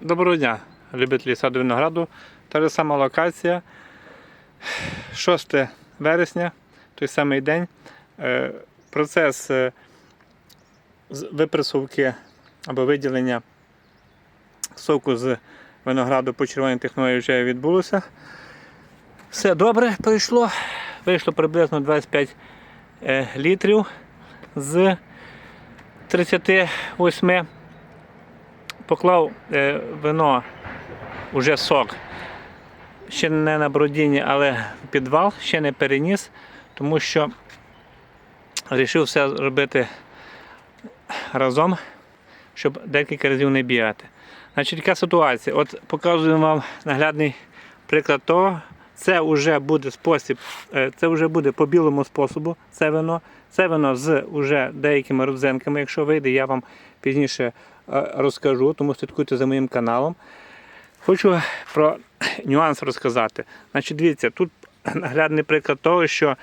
Доброго дня, любителі саду винограду. Та ж сама локація. 6 вересня, той самий день. Е, Процес е, випресовки або виділення соку з винограду по червоній технології вже відбулося. Все добре пройшло. Вийшло приблизно 25 е, літрів з 38 поклав е, вино, уже сок, ще не на бродінні, але підвал, ще не переніс, тому що вирішив все робити разом, щоб декілька разів не бігати. Значить, яка ситуація? От показую вам наглядний приклад того. Це вже буде спосіб, е, це вже буде по білому способу, це вино. Це вино з уже деякими родзинками. Якщо вийде, я вам пізніше розкажу, тому слідкуйте за моїм каналом. Хочу про нюанс розказати. Значить, дивіться, тут наглядний приклад того, що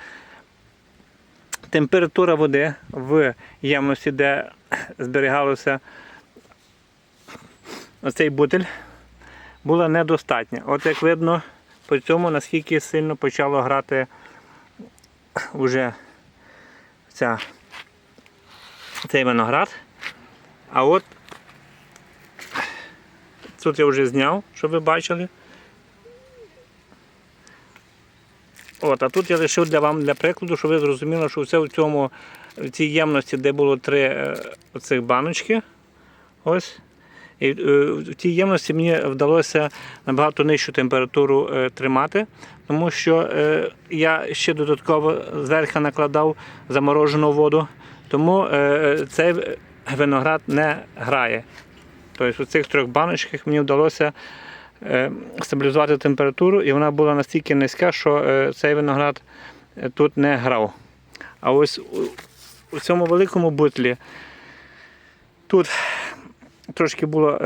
температура води в ємності, де зберігалося оцей бутиль, була недостатня. От як видно по цьому, наскільки сильно почало грати вже ця, цей виноград. А от тут я вже зняв, щоб ви бачили. От, а тут я лишив для вам для прикладу, щоб ви зрозуміли, що все в цьому в цій ємності, де було три е, оцих баночки. Ось. І е, в цій ємності мені вдалося набагато нижчу температуру е, тримати, тому що я ще додатково зверху накладав заморожену воду, тому цей виноград не грає. Тобто у цих трьох баночках мені вдалося е, стабілізувати температуру, і вона була настільки низька, що е, цей виноград е, тут не грав. А ось у, цьому великому бутлі тут трошки було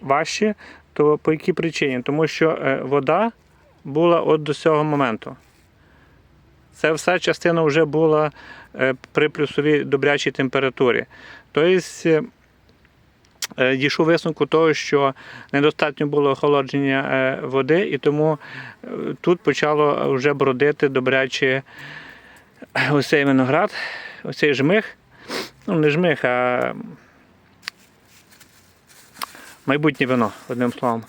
важче, то по якій причині? Тому що вода була от до цього моменту. Це вся частина вже була при плюсовій добрячій температурі. Тобто дійшов висновку того, що недостатньо було охолодження е, води, і тому е, тут почало вже бродити добряче ось цей виноград, ось цей жмих. Ну, не жмих, а майбутнє вино, одним словом.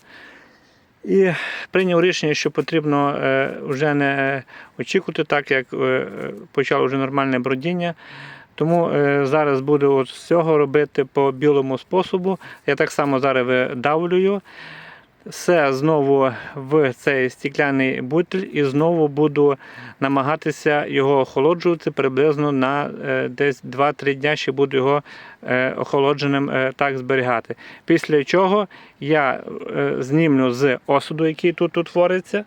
І прийняв рішення, що потрібно е, вже не очікувати, так як е, почало вже нормальне бродіння. Тому е, зараз буду от з цього робити по білому способу. Я так само зараз видавлюю. Все знову в цей стікляний бутиль і знову буду намагатися його охолоджувати приблизно на е, десь 2-3 дня ще буду його е, охолодженим так зберігати. Після чого я знімлю з осуду, який тут утвориться,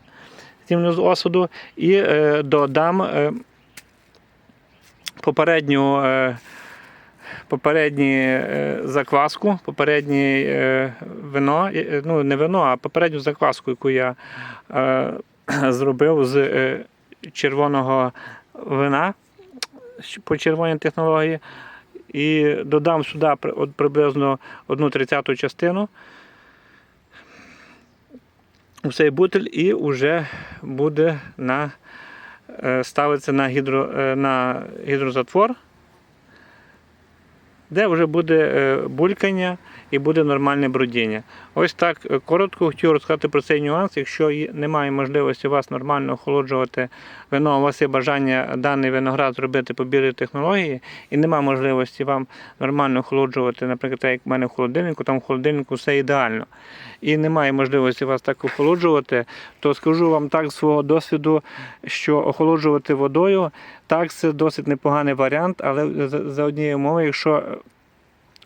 знімлю з осуду, і додам попередню. е, Попередню е, закваску, попереднє е, вино, ну не вино, а попередню закваску, яку я зробив з червоного вина по червоній технології. І додам сюди приблизно одну тридцяту частину у цей бутиль і вже буде на, ставиться на, гідро, е, на гідрозатвор де вже буде е, булькання і буде нормальне бродіння. Ось так е, коротко хотів розказати про цей нюанс. Якщо немає можливості вас нормально охолоджувати вино, у вас є бажання даний виноград зробити по білій технології, і немає можливості вам нормально охолоджувати, наприклад, як в мене в холодильнику, там в холодильнику все ідеально. І немає можливості вас так охолоджувати, то скажу вам так з свого досвіду, що охолоджувати водою так, це досить непоганий варіант, але за, однією умовою, якщо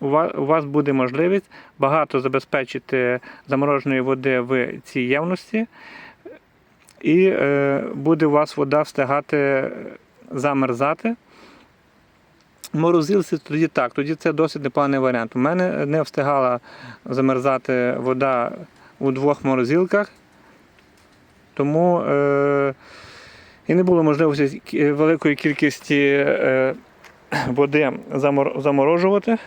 у вас, буде можливість багато забезпечити замороженої води в цій ємності, і е, буде у вас вода встигати замерзати. Морозилці тоді так, тоді це досить непоганий варіант. У мене не встигала замерзати вода у двох морозилках, тому е, і не було можливості великої кількості е, води заморожувати.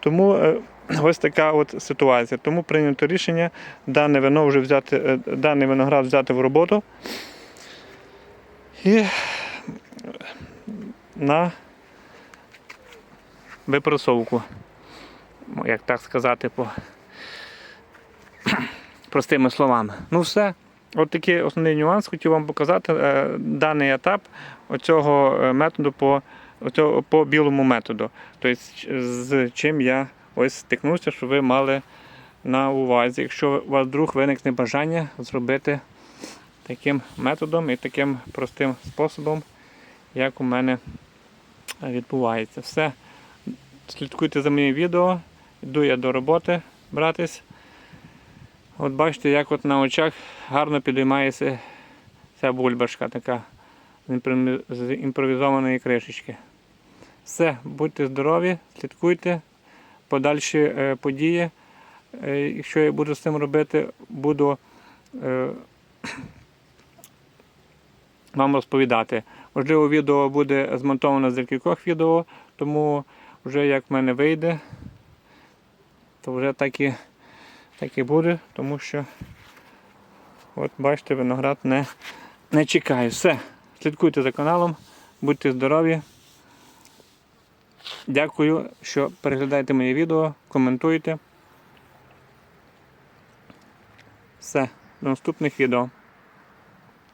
Тому е, ось така от ситуація. Тому прийнято рішення дане вино вже взяти, е, даний виноград взяти в роботу. І на випрасовку. Ну, Як так сказати, по простими словами. Ну все. От такий основний нюанс хотів вам показати. е, Даний етап оцього е, методу по, оцього, по білому методу. Тобто, з чим я ось стикнувся, що ви мали на увазі, якщо у вас вдруг виникне бажання зробити таким методом і таким простим способом, як у мене відбувається. Все. Слідкуйте за моїм відео. Йду я до роботи братись. От бачите, як от на очах гарно підіймається ця бульбашка така з імпровізованої кришечки. Все, будьте здорові, слідкуйте. Подальші е, події. Е, якщо я буду з цим робити, буду е, вам розповідати. Можливо, відео буде змонтовано з декількох відео, тому вже як в мене вийде, то вже так і, так і буде, тому що от бачите, виноград не, не чекає. Все, слідкуйте за каналом, будьте здорові. Дякую, що переглядаєте моє відео, коментуєте. Все, до наступних відео.